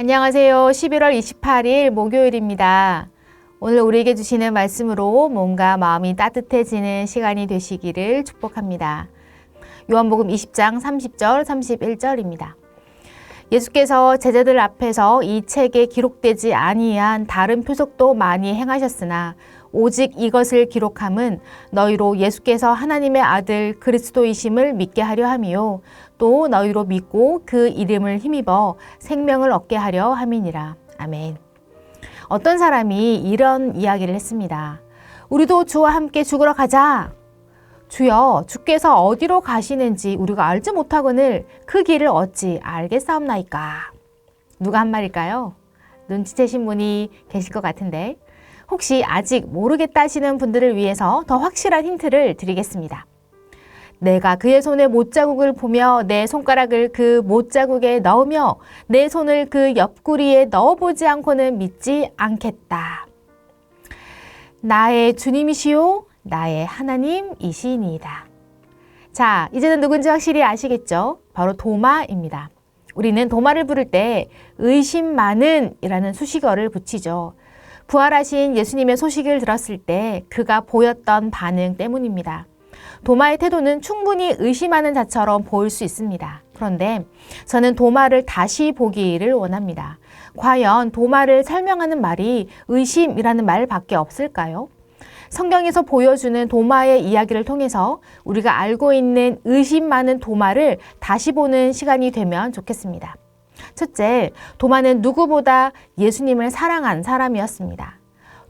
안녕하세요. 11월 28일 목요일입니다. 오늘 우리에게 주시는 말씀으로 몸과 마음이 따뜻해지는 시간이 되시기를 축복합니다. 요한복음 20장 30절, 31절입니다. 예수께서 제자들 앞에서 이 책에 기록되지 아니한 다른 표적도 많이 행하셨으나 오직 이것을 기록함은 너희로 예수께서 하나님의 아들 그리스도이심을 믿게 하려 함이요 또 너희로 믿고 그 이름을 힘입어 생명을 얻게 하려 함이니라. 아멘. 어떤 사람이 이런 이야기를 했습니다. 우리도 주와 함께 죽으러 가자. 주여, 주께서 어디로 가시는지 우리가 알지 못하거늘 그 길을 어찌 알겠사옵나이까. 누가 한 말일까요? 눈치채신 분이 계실 것 같은데 혹시 아직 모르겠다 하시는 분들을 위해서 더 확실한 힌트를 드리겠습니다. 내가 그의 손에 못자국을 보며 내 손가락을 그 못자국에 넣으며 내 손을 그 옆구리에 넣어보지 않고는 믿지 않겠다. 나의 주님이시요, 나의 하나님이시니이다. 자, 이제는 누군지 확실히 아시겠죠? 바로 도마입니다. 우리는 도마를 부를 때 의심 많은 이라는 수식어를 붙이죠. 부활하신 예수님의 소식을 들었을 때 그가 보였던 반응 때문입니다. 도마의 태도는 충분히 의심하는 자처럼 보일 수 있습니다. 그런데 저는 도마를 다시 보기를 원합니다. 과연 도마를 설명하는 말이 의심이라는 말밖에 없을까요? 성경에서 보여주는 도마의 이야기를 통해서 우리가 알고 있는 의심 많은 도마를 다시 보는 시간이 되면 좋겠습니다. 첫째, 도마는 누구보다 예수님을 사랑한 사람이었습니다.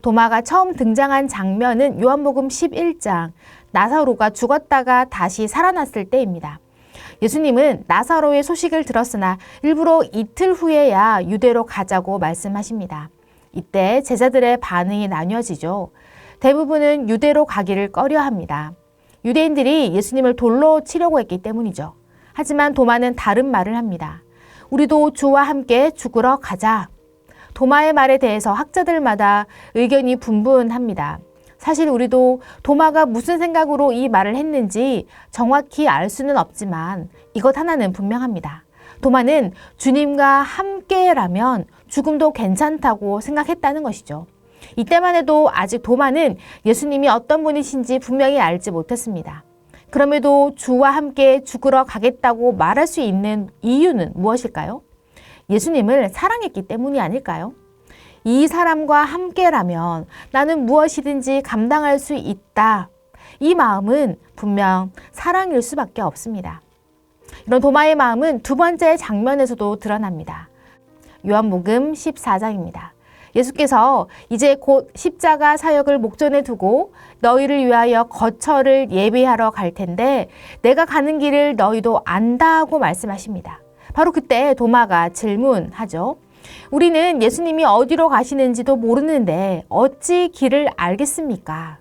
도마가 처음 등장한 장면은 요한복음 11장, 나사로가 죽었다가 다시 살아났을 때입니다. 예수님은 나사로의 소식을 들었으나 일부러 이틀 후에야 유대로 가자고 말씀하십니다. 이때 제자들의 반응이 나뉘어지죠. 대부분은 유대로 가기를 꺼려 합니다. 유대인들이 예수님을 돌로 치려고 했기 때문이죠. 하지만 도마는 다른 말을 합니다. 우리도 주와 함께 죽으러 가자. 도마의 말에 대해서 학자들마다 의견이 분분합니다. 사실 우리도 도마가 무슨 생각으로 이 말을 했는지 정확히 알 수는 없지만 이것 하나는 분명합니다. 도마는 주님과 함께라면 죽음도 괜찮다고 생각했다는 것이죠. 이때만 해도 아직 도마는 예수님이 어떤 분이신지 분명히 알지 못했습니다. 그럼에도 주와 함께 죽으러 가겠다고 말할 수 있는 이유는 무엇일까요? 예수님을 사랑했기 때문이 아닐까요? 이 사람과 함께라면 나는 무엇이든지 감당할 수 있다. 이 마음은 분명 사랑일 수밖에 없습니다. 이런 도마의 마음은 두 번째 장면에서도 드러납니다. 요한복음 14장입니다. 예수께서 이제 곧 십자가 사역을 목전에 두고 너희를 위하여 거처를 예비하러 갈 텐데 내가 가는 길을 너희도 안다고 말씀하십니다. 바로 그때 도마가 질문하죠. 우리는 예수님이 어디로 가시는지도 모르는데 어찌 길을 알겠습니까?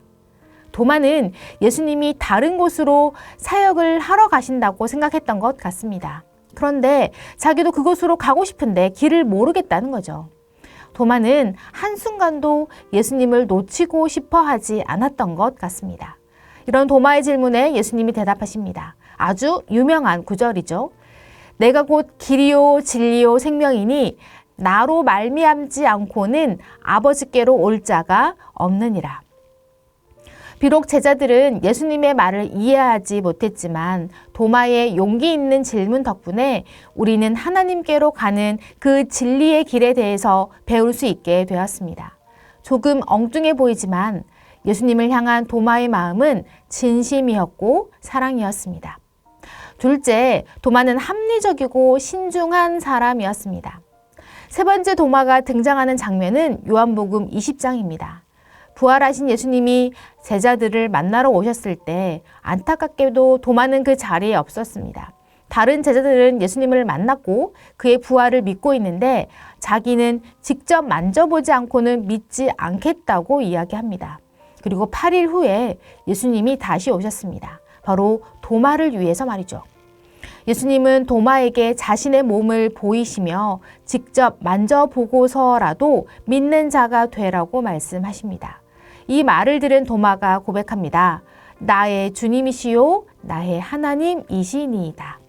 도마는 예수님이 다른 곳으로 사역을 하러 가신다고 생각했던 것 같습니다. 그런데 자기도 그곳으로 가고 싶은데 길을 모르겠다는 거죠. 도마는 한순간도 예수님을 놓치고 싶어 하지 않았던 것 같습니다. 이런 도마의 질문에 예수님이 대답하십니다. 아주 유명한 구절이죠. 내가 곧 길이요 진리요 생명이니 나로 말미암지 않고는 아버지께로 올 자가 없느니라. 비록 제자들은 예수님의 말을 이해하지 못했지만 도마의 용기 있는 질문 덕분에 우리는 하나님께로 가는 그 진리의 길에 대해서 배울 수 있게 되었습니다. 조금 엉뚱해 보이지만 예수님을 향한 도마의 마음은 진심이었고 사랑이었습니다. 둘째, 도마는 합리적이고 신중한 사람이었습니다. 세 번째 도마가 등장하는 장면은 요한복음 20장입니다. 부활하신 예수님이 제자들을 만나러 오셨을 때 안타깝게도 도마는 그 자리에 없었습니다. 다른 제자들은 예수님을 만났고 그의 부활을 믿고 있는데 자기는 직접 만져보지 않고는 믿지 않겠다고 이야기합니다. 그리고 8일 후에 예수님이 다시 오셨습니다. 바로 도마를 위해서 말이죠. 예수님은 도마에게 자신의 몸을 보이시며 직접 만져보고서라도 믿는 자가 되라고 말씀하십니다. 이 말을 들은 도마가 고백합니다. 나의 주님이시요, 나의 하나님이시니이다.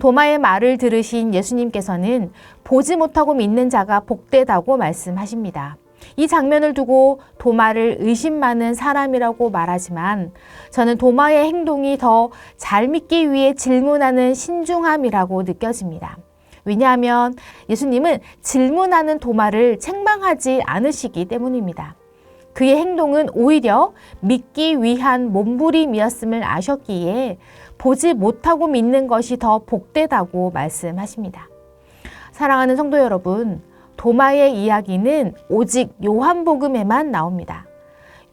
도마의 말을 들으신 예수님께서는 보지 못하고 믿는 자가 복되다고 말씀하십니다. 이 장면을 두고 도마를 의심 많은 사람이라고 말하지만 저는 도마의 행동이 더 잘 믿기 위해 질문하는 신중함이라고 느껴집니다. 왜냐하면 예수님은 질문하는 도마를 책망하지 않으시기 때문입니다. 그의 행동은 오히려 믿기 위한 몸부림이었음을 아셨기에 보지 못하고 믿는 것이 더 복되다고 말씀하십니다. 사랑하는 성도 여러분, 도마의 이야기는 오직 요한복음에만 나옵니다.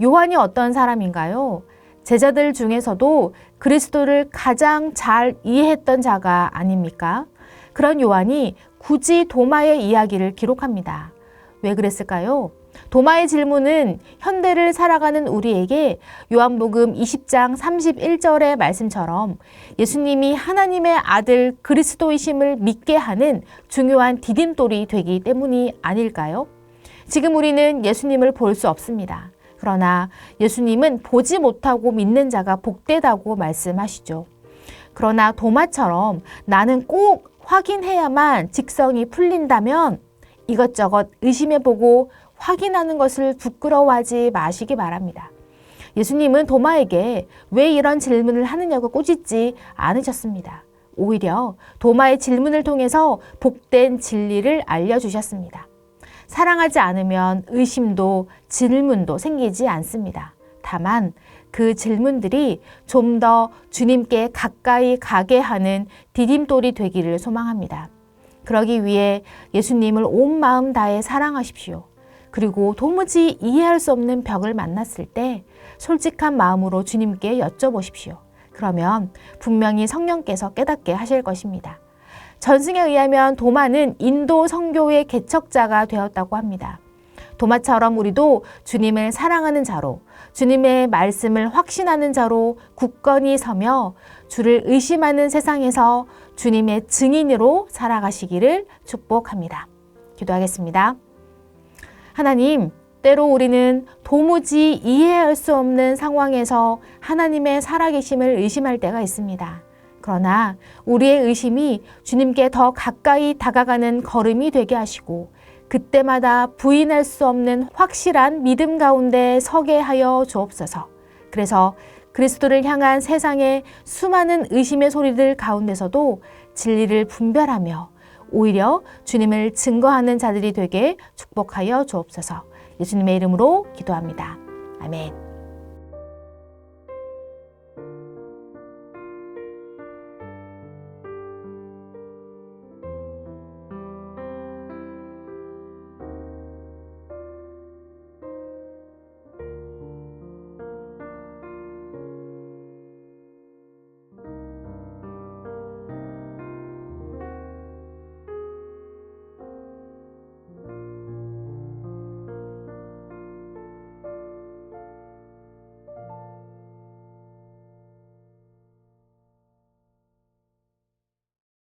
요한이 어떤 사람인가요? 제자들 중에서도 그리스도를 가장 잘 이해했던 자가 아닙니까? 그런 요한이 굳이 도마의 이야기를 기록합니다. 왜 그랬을까요? 도마의 질문은 현대를 살아가는 우리에게 요한복음 20장 31절의 말씀처럼 예수님이 하나님의 아들 그리스도이심을 믿게 하는 중요한 디딤돌이 되기 때문이 아닐까요? 지금 우리는 예수님을 볼 수 없습니다. 그러나 예수님은 보지 못하고 믿는 자가 복되다고 말씀하시죠. 그러나 도마처럼 나는 꼭 확인해야만 직성이 풀린다면 이것저것 의심해보고 확인하는 것을 부끄러워하지 마시기 바랍니다. 예수님은 도마에게 왜 이런 질문을 하느냐고 꾸짖지 않으셨습니다. 오히려 도마의 질문을 통해서 복된 진리를 알려주셨습니다. 사랑하지 않으면 의심도 질문도 생기지 않습니다. 다만 그 질문들이 좀 더 주님께 가까이 가게 하는 디딤돌이 되기를 소망합니다. 그러기 위해 예수님을 온 마음 다해 사랑하십시오. 그리고 도무지 이해할 수 없는 벽을 만났을 때 솔직한 마음으로 주님께 여쭤보십시오. 그러면 분명히 성령께서 깨닫게 하실 것입니다. 전승에 의하면 도마는 인도 성교의 개척자가 되었다고 합니다. 도마처럼 우리도 주님을 사랑하는 자로, 주님의 말씀을 확신하는 자로 굳건히 서며 주를 의심하는 세상에서 주님의 증인으로 살아가시기를 축복합니다. 기도하겠습니다. 하나님, 때로 우리는 도무지 이해할 수 없는 상황에서 하나님의 살아계심을 의심할 때가 있습니다. 그러나 우리의 의심이 주님께 더 가까이 다가가는 걸음이 되게 하시고 그때마다 부인할 수 없는 확실한 믿음 가운데 서게 하여 주옵소서. 그래서 그리스도를 향한 세상의 수많은 의심의 소리들 가운데서도 진리를 분별하며 오히려 주님을 증거하는 자들이 되게 축복하여 주옵소서. 예수님의 이름으로 기도합니다. 아멘.